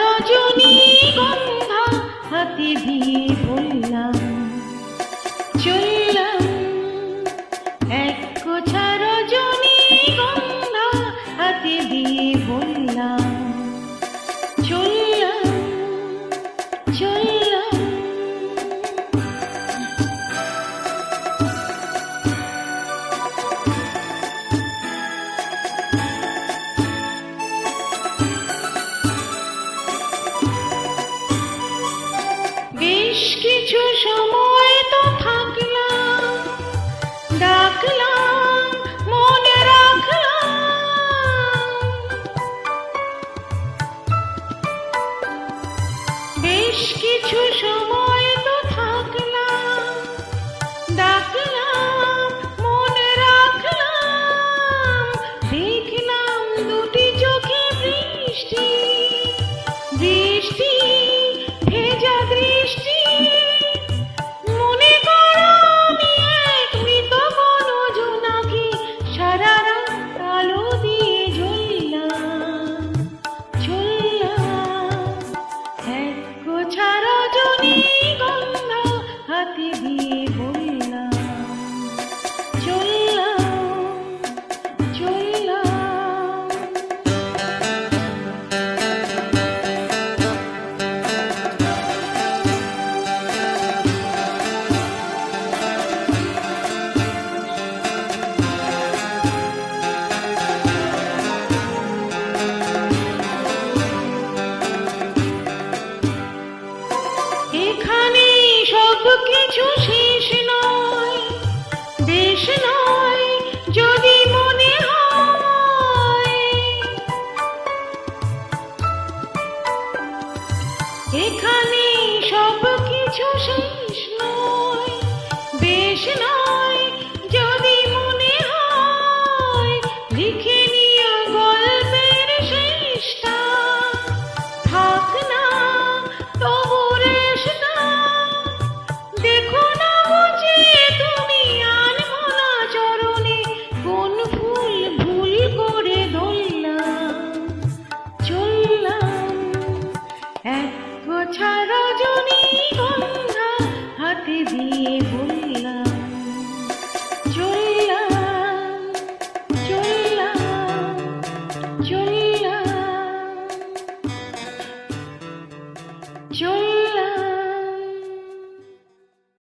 রজনী গন্ধা হাতে দিয়ে বললাম বেশ কিছু সময় তো থাকলাম, ডাকলাম, মনে রাখলাম। বেশ কিছু সময় তো থাকলাম, ডাকলাম, মনে রাখলাম। দেখলাম দুটি চোখে বৃষ্টি বৃষ্টি, ভেজা দৃষ্টি সব কিছু শেষ নয় বেশ নয় যদি মনে হয়। এখানে সব কিছু শেষ নয় বেশ নয় যদি মনে হয়, লিখে Yo